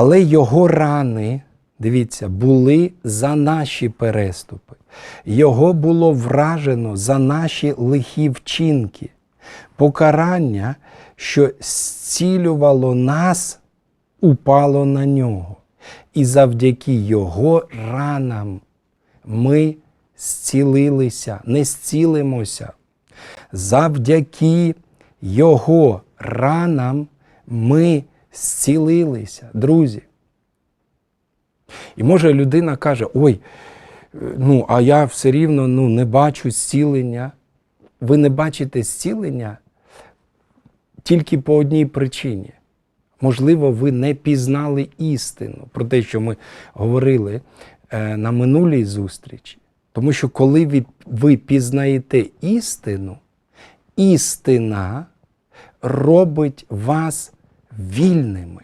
Але його рани, дивіться, були за наші переступи. Його було вражено за наші лихі вчинки. Покарання, що зцілювало нас, упало на нього. І завдяки його ранам ми зцілилися, не зцілимося. Завдяки його ранам ми зцілилися, друзі. І може людина каже: ой, е, ну, а я все рівно ну, не бачу зцілення. Ви не бачите зцілення тільки по одній причині. Можливо, ви не пізнали істину про те, що ми говорили е, на минулій зустрічі. Тому що коли ви, ви пізнаєте істину, істина робить вас вільними.